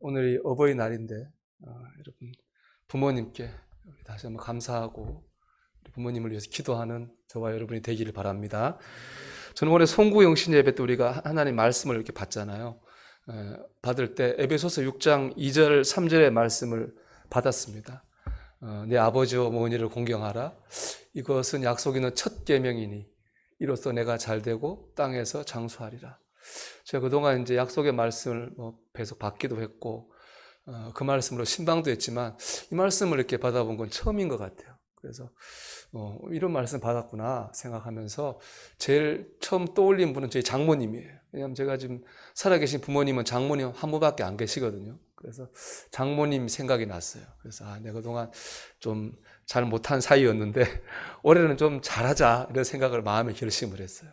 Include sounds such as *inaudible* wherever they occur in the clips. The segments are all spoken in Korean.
오늘이 어버이날인데 어, 여러분 부모님께 다시 한번 감사하고 부모님을 위해서 기도하는 저와 여러분이 되기를 바랍니다. 저는 올해 송구영신 예배 때 우리가 하나님 말씀을 이렇게 받잖아요. 에, 받을 때 에베소서 6장 2절 3절의 말씀을 받았습니다. 어, 내 아버지와 어머니를 공경하라. 이것은 약속 있는 첫 계명이니 이로써 내가 잘 되고 땅에서 장수하리라. 제가 그동안 이제 약속의 말씀을 뭐 계속 받기도 했고 어, 그 말씀으로 신방도 했지만 이 말씀을 이렇게 받아본 건 처음인 것 같아요. 그래서 어, 이런 말씀 받았구나 생각하면서 제일 처음 떠올린 분은 저희 장모님이에요. 왜냐하면 제가 지금 살아계신 부모님은 장모님 한 분밖에 안 계시거든요. 그래서 장모님 생각이 났어요. 그래서 아, 내가 그동안 좀 잘 못한 사이였는데 *laughs* 올해는 좀 잘하자 이런 생각을 마음에 결심을 했어요.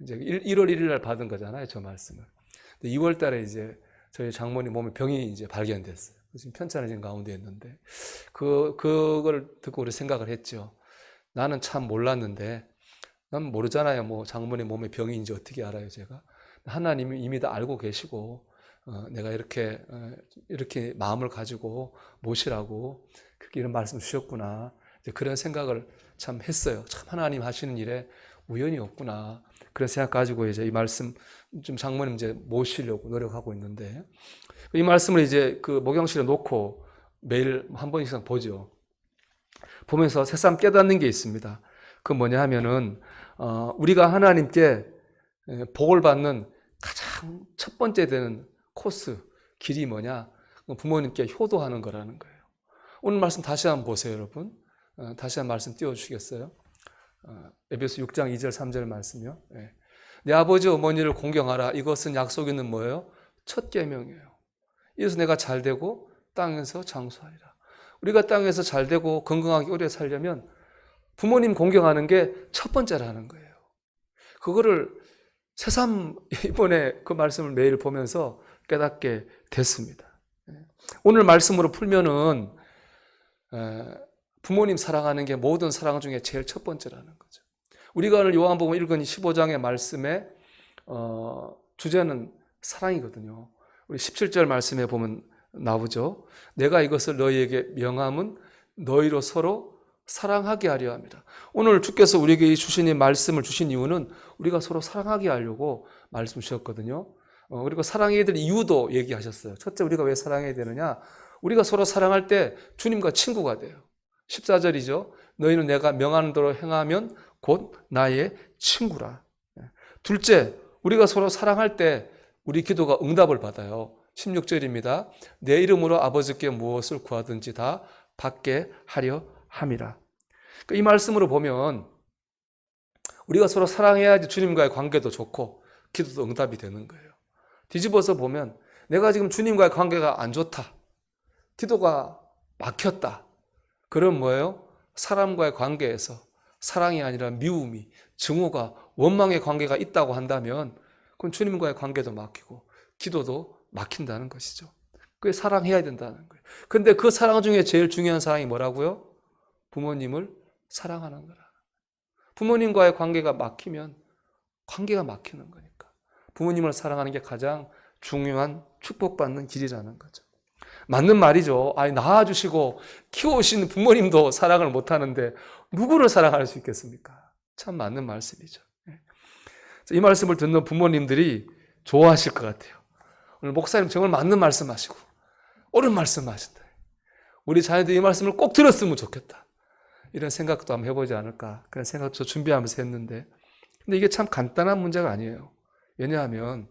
이제 1, 월 1일 날 받은 거잖아요, 저 말씀을. 2월 달에 이제 저희 장모님 몸에 병이 이제 발견됐어요. 지금 편찮으신 가운데 있는데 그 그걸 듣고 우리 생각을 했죠. 나는 참 몰랐는데 난 모르잖아요. 뭐 장모님 몸에 병인지 어떻게 알아요, 제가? 하나님이 이미 다 알고 계시고 어, 내가 이렇게 어, 이렇게 마음을 가지고 모시라고 그렇게 이런 말씀 주셨구나. 그런 생각을 참 했어요. 참 하나님 하시는 일에 우연이 없구나. 그런 생각 가지고 이제 이 말씀 좀 장모님 이제 모시려고 노력하고 있는데 이 말씀을 이제 그 목욕실에 놓고 매일 한 번 이상 보죠. 보면서 새삼 깨닫는 게 있습니다. 그 뭐냐 하면은 어, 우리가 하나님께 에, 복을 받는 가장 첫 번째 되는 코스 길이 뭐냐? 부모님께 효도하는 거라는 거예요. 오늘 말씀 다시 한번 보세요, 여러분. 어, 다시 한 말씀 띄워주시겠어요? 어, 에베소 6장 2절 3절 말씀이요. 예. 내 아버지 어머니를 공경하라. 이것은 약속 있는 뭐예요? 첫 계명이에요. 이래서 내가 잘 되고 땅에서 장수하리라. 우리가 땅에서 잘 되고 건강하게 오래 살려면 부모님 공경하는 게 첫 번째라는 거예요. 그거를 새삼 *laughs* 이번에 그 말씀을 매일 보면서 깨닫게 됐습니다. 예. 오늘 말씀으로 풀면은 부모님 사랑하는 게 모든 사랑 중에 제일 첫 번째라는 거죠. 우리가 오늘 요한복음 읽은 15장의 말씀의 어, 주제는 사랑이거든요. 우리 17절 말씀에 보면 나오죠. 내가 이것을 너희에게 명함은 너희로 서로 사랑하게 하려 합니다. 오늘 주께서 우리에게 주신 이 말씀을 주신 이유는 우리가 서로 사랑하게 하려고 말씀 주셨거든요. 어, 그리고 사랑해야 될 이유도 얘기하셨어요. 첫째, 우리가 왜 사랑해야 되느냐? 우리가 서로 사랑할 때 주님과 친구가 돼요. 14절이죠. 너희는 내가 명하는 대로 행하면 곧 나의 친구라. 둘째, 우리가 서로 사랑할 때 우리 기도가 응답을 받아요. 16절입니다. 내 이름으로 아버지께 무엇을 구하든지 다 받게 하려 함이라. 그러니까 이 말씀으로 보면 우리가 서로 사랑해야지 주님과의 관계도 좋고 기도도 응답이 되는 거예요. 뒤집어서 보면 내가 지금 주님과의 관계가 안 좋다. 기도가 막혔다. 그럼 뭐예요? 사람과의 관계에서 사랑이 아니라 미움이, 증오가, 원망의 관계가 있다고 한다면 그건 주님과의 관계도 막히고 기도도 막힌다는 것이죠. 그게 사랑해야 된다는 거예요. 근데 그 사랑 중에 제일 중요한 사랑이 뭐라고요? 부모님을 사랑하는 거라. 부모님과의 관계가 막히면 관계가 막히는 거니까. 부모님을 사랑하는 게 가장 중요한 축복받는 길이라는 거죠. 맞는 말이죠. 아니, 낳아주시고 키우신 부모님도 사랑을 못하는데 누구를 사랑할 수 있겠습니까? 참 맞는 말씀이죠. 예. 이 말씀을 듣는 부모님들이 좋아하실 것 같아요. 오늘 목사님 정말 맞는 말씀 하시고, 옳은 말씀 하신다. 우리 자녀들이 이 말씀을 꼭 들었으면 좋겠다. 이런 생각도 한번 해보지 않을까. 그런 생각도 준비하면서 했는데. 근데 이게 참 간단한 문제가 아니에요. 왜냐하면,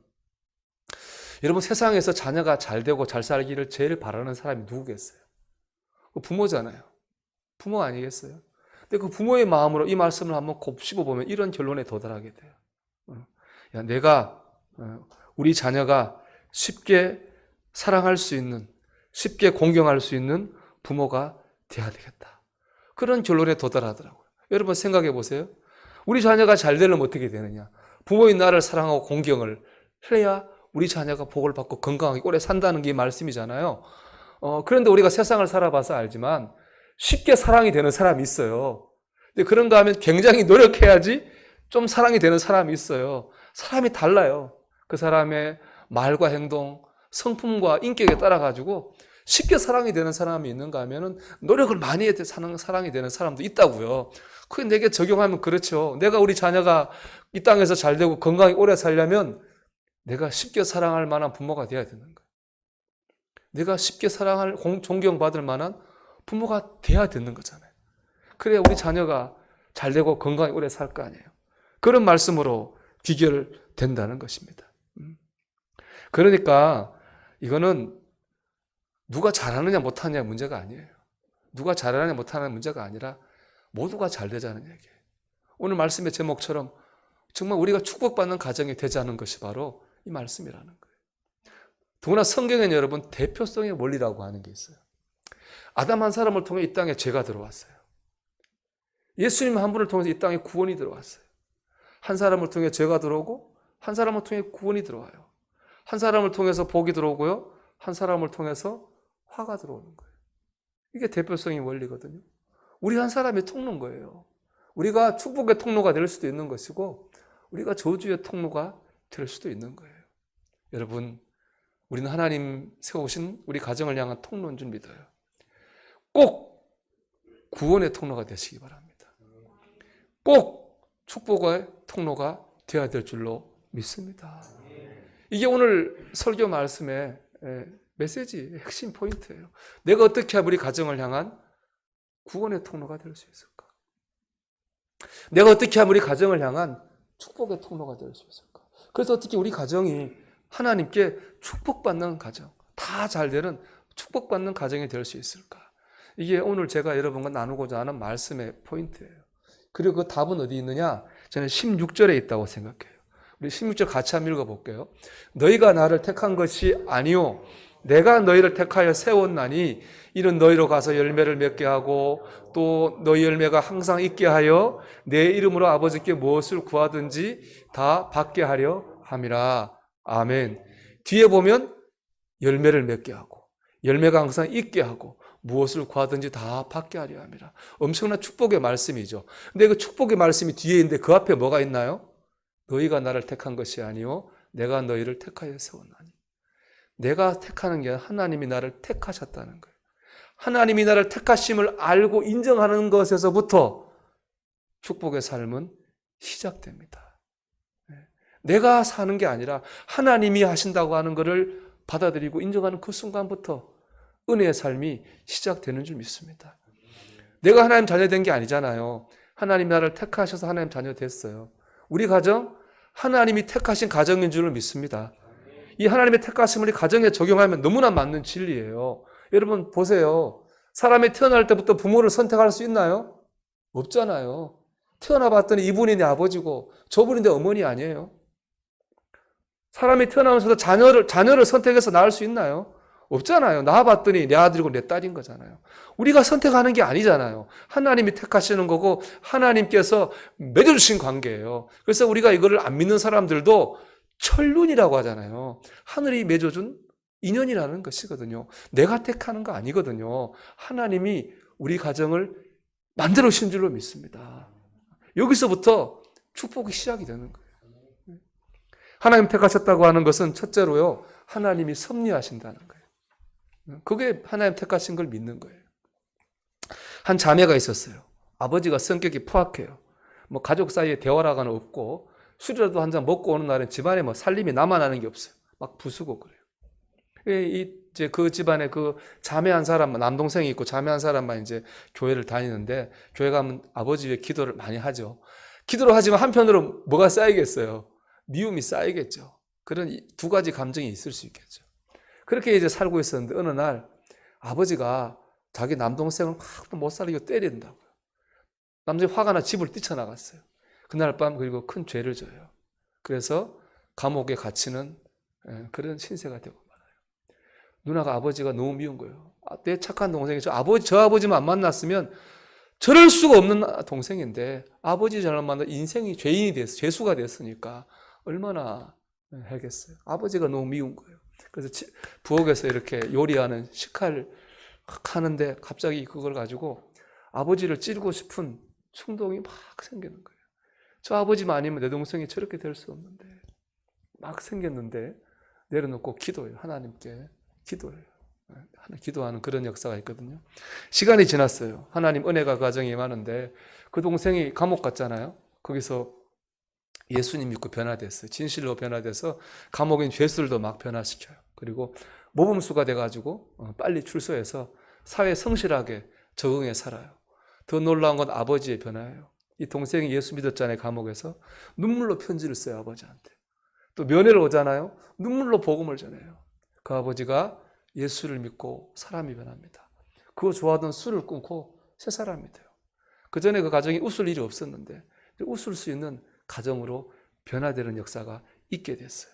여러분 세상에서 자녀가 잘 되고 잘 살기를 제일 바라는 사람이 누구겠어요? 그 부모잖아요. 부모 아니겠어요? 근데 그 부모의 마음으로 이 말씀을 한번 곱씹어 보면 이런 결론에 도달하게 돼요. 어. 야, 내가 어, 우리 자녀가 쉽게 사랑할 수 있는, 쉽게 공경할 수 있는 부모가 돼야 되겠다. 그런 결론에 도달하더라고요. 여러분 생각해 보세요. 우리 자녀가 잘 되려면 어떻게 되느냐? 부모인 나를 사랑하고 공경을 해야 우리 자녀가 복을 받고 건강하게 오래 산다는 게 말씀이잖아요. 어, 그런데 우리가 세상을 살아봐서 알지만 쉽게 사랑이 되는 사람이 있어요. 근데 그런가 하면 굉장히 노력해야지 좀 사랑이 되는 사람이 있어요. 사람이 달라요. 그 사람의 말과 행동, 성품과 인격에 따라 가지고 쉽게 사랑이 되는 사람이 있는가 하면은 노력을 많이 해서 사는 사랑이 되는 사람도 있다고요. 그게 내게 적용하면 그렇죠. 내가 우리 자녀가 이 땅에서 잘 되고 건강히 오래 살려면 내가 쉽게 사랑할 만한 부모가 돼야 되는 거예요. 내가 쉽게 사랑할 공- 존경받을 만한 부모가 돼야 되는 거잖아요. 그래야 우리 자녀가 잘 되고 건강히 오래 살 거 아니에요. 그런 말씀으로 비결된다는 것입니다. 음. 그러니까 이거는 누가 잘하느냐 못하느냐 문제가 아니에요. 누가 잘하느냐 못하느냐 문제가 아니라 모두가 잘 되자는 얘기예요. 오늘 말씀의 제목처럼 정말 우리가 축복받는 가정이 되자는 것이 바로 이 말씀이라는 거예요. 더구나 성경에는 여러분 대표성의 원리라고 하는 게 있어요. 아담 한 사람을 통해 이 땅에 죄가 들어왔어요. 예수님 한 분을 통해서 이 땅에 구원이 들어왔어요. 한 사람을 통해 죄가 들어오고 한 사람을 통해 구원이 들어와요. 한 사람을 통해서 복이 들어오고요. 한 사람을 통해서 화가 들어오는 거예요. 이게 대표성의 원리거든요. 우리 한 사람의 통로인 거예요. 우리가 축복의 통로가 될 수도 있는 것이고 우리가 저주의 통로가 될 수도 있는 거예요. 여러분, 우리는 하나님 세우신 우리 가정을 향한 통로인 줄 믿어요. 꼭 구원의 통로가 되시기 바랍니다. 꼭 축복의 통로가 되어야 될 줄로 믿습니다. 이게 오늘 설교 말씀의 예, 메시지 핵심 포인트예요. 내가 어떻게 우리 가정을 향한 구원의 통로가 될 수 있을까? 내가 어떻게 하면 우리 가정을 향한 축복의 통로가 될 수 있을까? 그래서 어떻게 우리 가정이 하나님께 축복받는 가정, 다 잘 되는 축복받는 가정이 될 수 있을까? 이게 오늘 제가 여러분과 나누고자 하는 말씀의 포인트예요. 그리고 그 답은 어디 있느냐? 저는 16절에 있다고 생각해요. 우리 16절 같이 한번 읽어볼게요. 너희가 나를 택한 것이 아니요. 내가 너희를 택하여 세웠나니 이는 너희로 가서 열매를 맺게 하고 또 너희 열매가 항상 있게 하여 내 이름으로 아버지께 무엇을 구하든지 다 받게 하려 함이라. 아멘. 뒤에 보면 열매를 맺게 하고 열매가 항상 있게 하고 무엇을 구하든지 다 받게 하려 함이라. 엄청난 축복의 말씀이죠. 근데 그 축복의 말씀이 뒤에 있는데 그 앞에 뭐가 있나요? 너희가 나를 택한 것이 아니요 내가 너희를 택하여 세웠나니. 내가 택하는 게 하나님이 나를 택하셨다는 거예요. 하나님이 나를 택하심을 알고 인정하는 것에서부터 축복의 삶은 시작됩니다. 네. 내가 사는 게 아니라 하나님이 하신다고 하는 것을 받아들이고 인정하는 그 순간부터 은혜의 삶이 시작되는 줄 믿습니다. 내가 하나님 자녀 된 게 아니잖아요. 하나님 나를 택하셔서 하나님 자녀 됐어요. 우리 가정 하나님이 택하신 가정인 줄을 믿습니다. 이 하나님의 택하심을 이 가정에 적용하면 너무나 맞는 진리예요. 여러분 보세요. 사람이 태어날 때부터 부모를 선택할 수 있나요? 없잖아요. 태어나 봤더니 이분이 내 아버지고 저분이 내 어머니 아니에요. 사람이 태어나면서도 자녀를 자녀를 선택해서 낳을 수 있나요? 없잖아요. 낳아봤더니 내 아들이고 내 딸인 거잖아요. 우리가 선택하는 게 아니잖아요. 하나님이 택하시는 거고 하나님께서 맺어주신 관계예요. 그래서 우리가 이거를 안 믿는 사람들도 천륜이라고 하잖아요. 하늘이 맺어준 인연이라는 것이거든요. 내가 택하는 거 아니거든요. 하나님이 우리 가정을 만들어 주신 줄로 믿습니다. 여기서부터 축복이 시작이 되는 거예요. 하나님 택하셨다고 하는 것은 첫째로요. 하나님이 섭리하신다는 거예요. 그게 하나님 택하신 걸 믿는 거예요. 한 자매가 있었어요. 아버지가 성격이 포악해요. 뭐 가족 사이에 대화라가는 없고 술이라도 한 잔 먹고 오는 날은 집안에 뭐 살림이 남아나는 게 없어요. 막 부수고 그래요. 이 이제 그 집안에 그 자매 한 사람만 남동생이 있고 자매 한 사람만 이제 교회를 다니는데 교회 가면 아버지 위해 기도를 많이 하죠. 기도를 하지만 한편으로 뭐가 쌓이겠어요? 미움이 쌓이겠죠. 그런 이두 가지 감정이 있을 수 있겠죠. 그렇게 이제 살고 있었는데 어느 날 아버지가 자기 남동생을 막못 살리고 때린다고요. 남자이 화가 나 집을 뛰쳐나갔어요. 그날 밤 그리고 큰 죄를 져요. 그래서 감옥에 갇히는 예, 그런 신세가 되고 말아요. 누나가 아버지가 너무 미운 거예요. 아, 내 착한 동생이 저 아버지 저 아버지만 안 만났으면 저럴 수가 없는 동생인데 아버지 잘못 만나 인생이 죄인이 됐어 죄수가 됐으니까 얼마나 하겠어요. 아버지가 너무 미운 거예요. 그래서 지- 부엌에서 이렇게 요리하는 식칼 하는데 갑자기 그걸 가지고 아버지를 찌르고 싶은 충동이 막 생기는 거예요. 저 아버지만 아니면 내 동생이 저렇게 될 수 없는데 막 생겼는데 내려놓고 기도해요. 하나님께 기도해요. 하나 기도하는 그런 역사가 있거든요. 시간이 지났어요. 하나님 은혜가 가정이 많은데 그 동생이 감옥 갔잖아요. 거기서 예수님 믿고 변화됐어요. 진실로 변화돼서 감옥인 죄수들도 막 변화시켜요. 그리고 모범수가 돼가지고 어, 빨리 출소해서 사회에 성실하게 적응해 살아요. 더 놀라운 건 아버지의 변화예요. 이 동생이 예수 믿었잖아요. 감옥에서 눈물로 편지를 써요 아버지한테. 또 면회를 오잖아요. 눈물로 복음을 전해요. 그 아버지가 예수를 믿고 사람이 변합니다. 그거 좋아하던 술을 끊고 새 사람이 돼요. 그 전에 그 가정이 웃을 일이 없었는데 웃을 수 있는 가정으로 변화되는 역사가 있게 됐어요.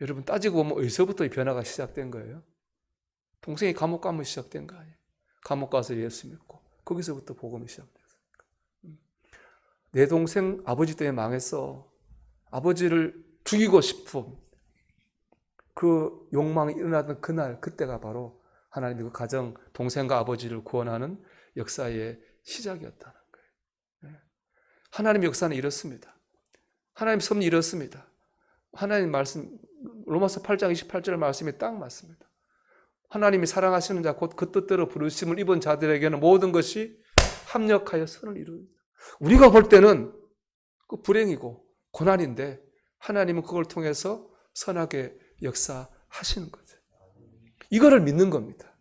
여러분 따지고 보면 어디서부터 이 변화가 시작된 거예요? 동생이 감옥 가면 시작된 거 아니에요? 감옥 가서 예수 믿고 거기서부터 복음이 시작됐어요. 음. 내 동생 아버지 때문에 망했어. 아버지를 죽이고 싶은 그 욕망이 일어나던 그날 그때가 바로 하나님이 그 가정 동생과 아버지를 구원하는 역사의. 네. 하나님의 역사는 이렇습니다. 하나님 섭리 이렇습니다. 하나님 말씀 로마서 8장 28절 말씀이 딱 맞습니다. 하나님이 사랑하시는 자 곧 그 뜻대로 부르심을 입은 자들에게는 모든 것이 합력하여 선을 이루니다. 우리가 볼 때는 그 불행이고 고난인데 하나님은 그걸 통해서 선하게 역사하시는 거죠. 이거를 믿는 겁니다.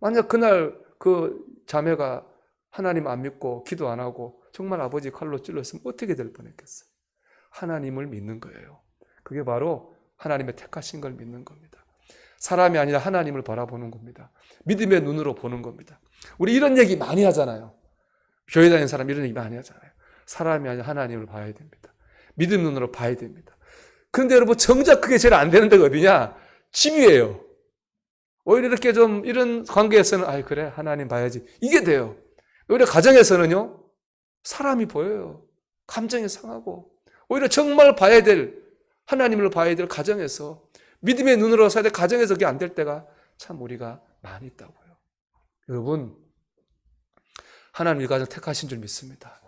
만약 그날 그 자매가 하나님 안 믿고 기도 안 하고 정말 아버지 칼로 찔렀으면 어떻게 될 뻔했겠어요? 하나님을 믿는 거예요. 그게 바로 하나님의 택하신 걸 믿는 겁니다. 사람이 아니라 하나님을 바라보는 겁니다. 믿음의 눈으로 보는 겁니다. 우리 이런 얘기 많이 하잖아요. 교회 다니는 사람 이런 얘기 많이 하잖아요. 사람이 아니라 하나님을 봐야 됩니다. 믿음 눈으로 봐야 됩니다. 그런데 여러분 정작 그게 제일 안 되는 데가 어디냐? 집이에요. 오히려 이렇게 좀 이런 관계에서는 아 그래 하나님 봐야지 이게 돼요. 오히려 가정에서는요 사람이 보여요. 감정이 상하고 오히려 정말 봐야 될 하나님을 봐야 될 가정에서 믿음의 눈으로 사야 될 가정에서 그게 안 될 때가 참 우리가 많이 있다고요. 여러분 하나님 이 가정 택하신 줄 믿습니다.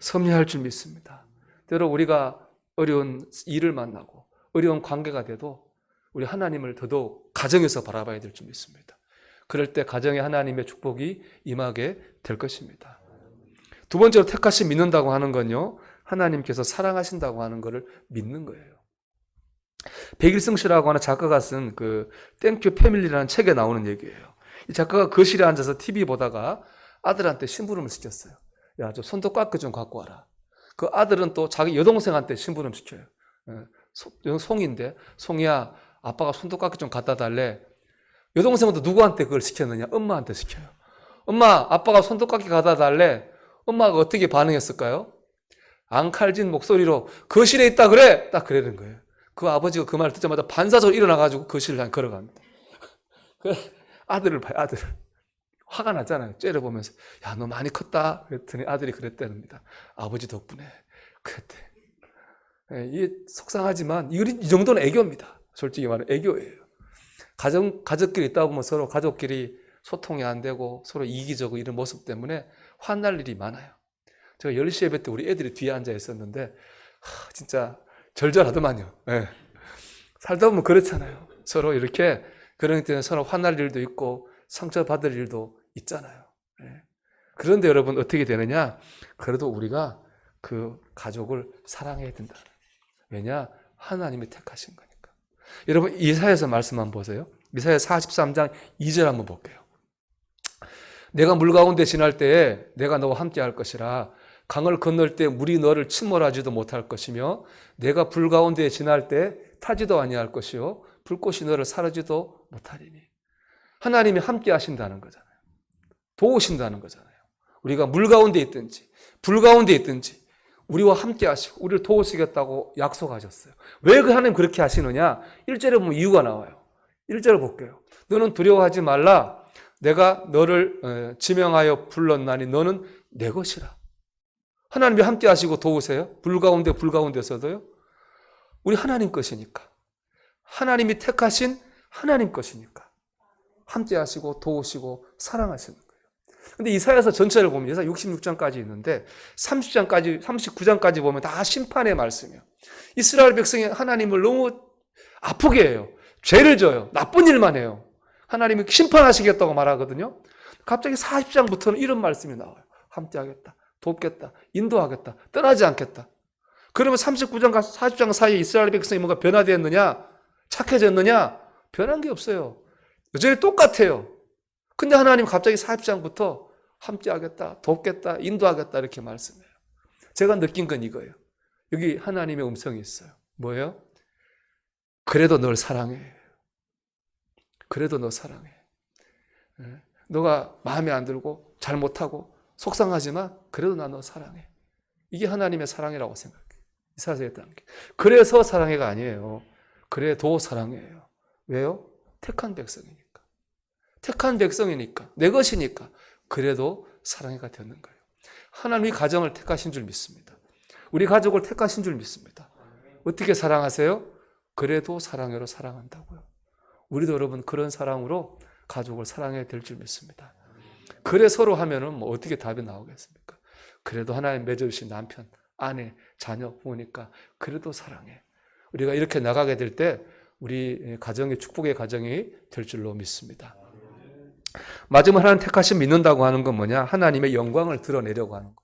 섭리할 줄 믿습니다. 때로 우리가 어려운 일을 만나고 어려운 관계가 돼도 우리 하나님을 더더욱 가정에서 바라봐야 될 줄 믿습니다. 그럴 때 가정에 하나님의 축복이 임하게 될 것입니다. 두 번째로 택하심 믿는다고 하는 건요. 하나님께서 사랑하신다고 하는 것을 믿는 거예요. 백일성 씨라고 하는 작가가 쓴 그 땡큐 패밀리라는 책에 나오는 얘기예요. 이 작가가 거실에 앉아서 TV 보다가 아들한테 심부름을 시켰어요. 야, 저 손톱 깎기 좀 갖고 와라. 그 아들은 또 자기 여동생한테 심부름 시켜요. 예, 송인데, 송이야, 아빠가 손톱 깎기 좀 갖다 달래. 여동생은 또 누구한테 그걸 시켰느냐? 엄마한테 시켜요. 엄마, 아빠가 손톱 깎기 갖다 달래. 엄마가 어떻게 반응했을까요? 앙칼진 목소리로 거실에 있다 그래! 딱 그러는 거예요. 그 아버지가 그 말을 듣자마자 반사적으로 일어나가지고 거실을 한 걸어갑니다. *laughs* 그 아들을 봐요, 아들을. 화가 났잖아요. 째려보면서. 야, 너 많이 컸다. 그랬더니 아들이 그랬답니다. 아버지 덕분에. 그랬대. 예, 이게 속상하지만, 이 정도는 애교입니다. 솔직히 말해, 애교예요. 가정, 가족끼리 있다 보면 서로 가족끼리 소통이 안 되고 서로 이기적이고 이런 모습 때문에 화날 일이 많아요. 제가 10시 예배 때 우리 애들이 뒤에 앉아 있었는데, 하, 진짜 절절하더만요. 예. 살다 보면 그렇잖아요. 서로 이렇게 그런 때는 서로 화날 일도 있고 상처받을 일도 있잖아요. 예. 그런데 여러분 어떻게 되느냐? 그래도 우리가 그 가족을 사랑해야 된다. 왜냐? 하나님이 택하신 거니까. 여러분 이사에서 말씀 한번 보세요. 이사야 43장 2절 한번 볼게요. 내가 물 가운데 지날 때에 내가 너와 함께 할 것이라 강을 건널 때 물이 너를 침몰하지도 못할 것이며 내가 불 가운데 지날 때 타지도 아니할 것이요 불꽃이 너를 사르지도 못하리니 하나님이 함께 하신다는 거잖아요. 도우신다는 거잖아요. 우리가 물 가운데 있든지 불 가운데 있든지 우리와 함께 하시고 우리를 도우시겠다고 약속하셨어요. 왜 그 하나님 그렇게 하시느냐? 1절에 보면 이유가 나와요. 1절을 볼게요. 너는 두려워하지 말라. 내가 너를 지명하여 불렀나니 너는 내 것이라. 하나님이 함께 하시고 도우세요? 불 가운데 불 가운데서도요? 우리 하나님 것이니까. 하나님이 택하신 하나님 것이니까. 함께 하시고 도우시고 사랑하시는 거예요. 근데 이사야서 전체를 보면 이사 66장까지 있는데 30장까지 39장까지 보면 다 심판의 말씀이에요. 이스라엘 백성이 하나님을 너무 아프게 해요. 죄를 져요. 나쁜 일만 해요. 하나님이 심판하시겠다고 말하거든요. 갑자기 40장부터는 이런 말씀이 나와요. 함께 하겠다. 돕겠다. 인도하겠다. 떠나지 않겠다. 그러면 39장과 40장 사이에 이스라엘 백성이 뭔가 변화되었느냐? 착해졌느냐? 변한 게 없어요. 여전히 똑같아요. 근데 하나님 갑자기 40장부터 함께 하겠다, 돕겠다, 인도하겠다 이렇게 말씀해요. 제가 느낀 건 이거예요. 여기 하나님의 음성이 있어요. 뭐예요? 그래도 널 사랑해. 그래도 너 사랑해. 예. 너가 마음에 안 들고 잘못하고 속상하지만 그래도 나 너 사랑해. 이게 하나님의 사랑이라고 생각해. 했다는 게. 그래서 사랑해가 아니에요. 그래도 사랑해요. 왜요? 택한 백성이니까. 택한 백성이니까. 내 것이니까. 그래도 사랑해가 되는 거예요. 하나님이 가정을 택하신 줄 믿습니다. 우리 가족을 택하신 줄 믿습니다. 어떻게 사랑하세요? 그래도 사랑해로 사랑한다고요. 우리도 여러분 그런 사랑으로 가족을 사랑해야 될 줄 믿습니다. 그래 서로 하면은 뭐 어떻게 답이 나오겠습니까? 그래도 하나님 맺어주신 남편, 아내, 자녀, 부모니까 그래도 사랑해. 우리가 이렇게 나가게 될 때 우리 가정의 축복의 가정이 될 줄로 믿습니다. 마지막 하나님 택하심 믿는다고 하는 건 뭐냐? 하나님의 영광을 드러내려고 하는 거.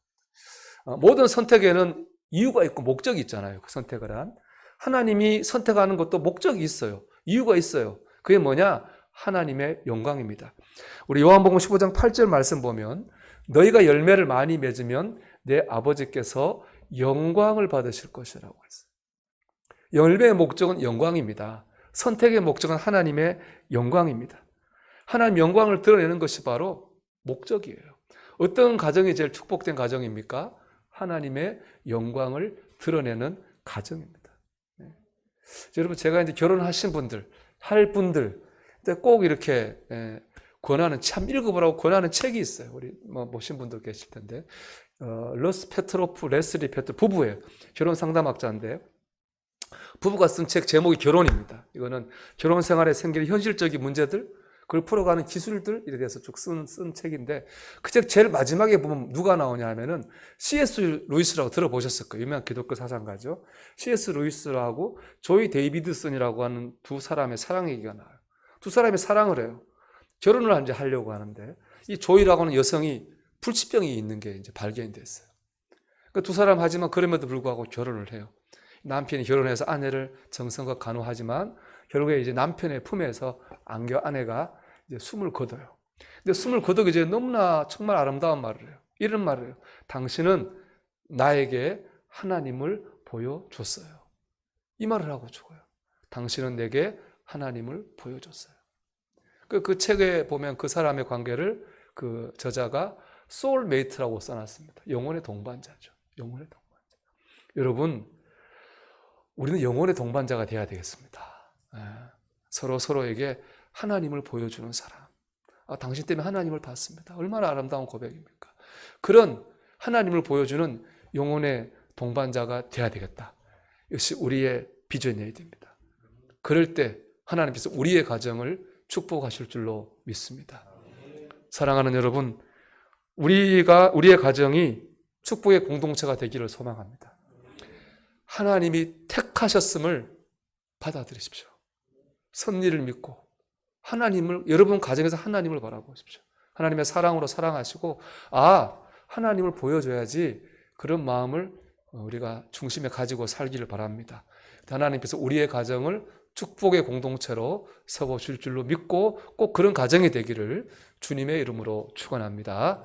어, 모든 선택에는 이유가 있고 목적이 있잖아요. 그 선택을 한. 하나님이 선택하는 것도 목적이 있어요. 이유가 있어요. 그게 뭐냐? 하나님의 영광입니다. 우리 요한복음 15장 8절 말씀 보면 너희가 열매를 많이 맺으면 내 아버지께서 영광을 받으실 것이라고 했어요. 열매의 목적은 영광입니다. 선택의 목적은 하나님의 영광입니다. 하나님 영광을 드러내는 것이 바로 목적이에요. 어떤 가정이 제일 축복된 가정입니까? 하나님의 영광을 드러내는 가정입니다. 네. 여러분 제가 이제 결혼하신 분들, 할 분들, 꼭 이렇게 예, 권하는 참 읽어보라고 권하는 책이 있어요. 우리 뭐 모신 분들 계실 텐데 어, 러스 페트로프 레슬리 페트 부부예요. 결혼 상담학자인데 부부가 쓴 책 제목이 결혼입니다. 이거는 결혼 생활에 생기는 현실적인 문제들 그걸 풀어가는 기술들에 대해서 쭉 쓴, 쓴 책인데 그 책 제일 마지막에 보면 누가 나오냐 하면은 C.S. 루이스라고 들어보셨을 거예요. 유명한 기독교 사상가죠. C.S. 루이스라고 조이 데이비드슨이라고 하는 두 사람의 사랑 얘기가 나와요. 두 사람이 사랑을 해요. 결혼을 이제 하려고 하는데 이 조이라고 하는 여성이 불치병이 있는 게 이제 발견이 됐어요. 그러니까 두 사람 하지만 그럼에도 불구하고 결혼을 해요. 남편이 결혼해서 아내를 정성껏 간호하지만 결국에 이제 남편의 품에서 안겨 아내가 이제 숨을 거둬요. 근데 숨을 거두기 전에 너무나 정말 아름다운 말을 해요. 이런 말을 해요. 당신은 나에게 하나님을 보여줬어요. 이 말을 하고 죽어요. 당신은 내게 하나님을 보여줬어요. 그, 그 책에 보면 그 사람의 관계를 그 저자가 소울메이트라고 써놨습니다. 영혼의 동반자죠. 영혼의 동반자. 여러분, 우리는 영혼의 동반자가 되어야 되겠습니다. 예. 서로 서로에게 하나님을 보여주는 사람. 아, 당신 때문에 하나님을 봤습니다. 얼마나 아름다운 고백입니까? 그런 하나님을 보여주는 영혼의 동반자가 되어야 되겠다. 역시 우리의 비전이어야 됩니다. 그럴 때 하나님께서 우리의 가정을 축복하실 줄로 믿습니다. 사랑하는 여러분, 우리가 우리의 가정이 축복의 공동체가 되기를 소망합니다. 하나님이 택하셨음을 받아들이십시오. 선리를 믿고 하나님을 여러분 가정에서 하나님을 바라보십시오. 하나님의 사랑으로 사랑하시고 아 하나님을 보여줘야지 그런 마음을 우리가 중심에 가지고 살기를 바랍니다. 하나님께서 우리의 가정을 축복의 공동체로 세워 줄 줄로 믿고 꼭 그런 가정이 되기를 주님의 이름으로 축원합니다.